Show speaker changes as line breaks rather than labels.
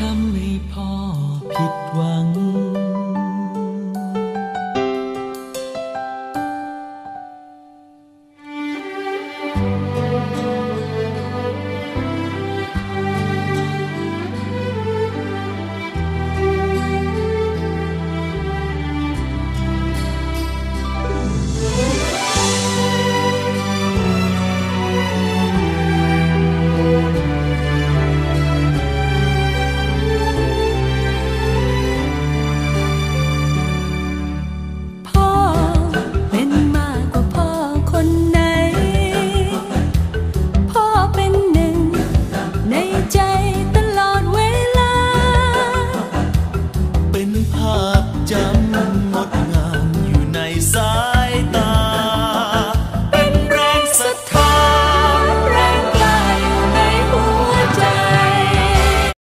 ทำ
ไม่พอ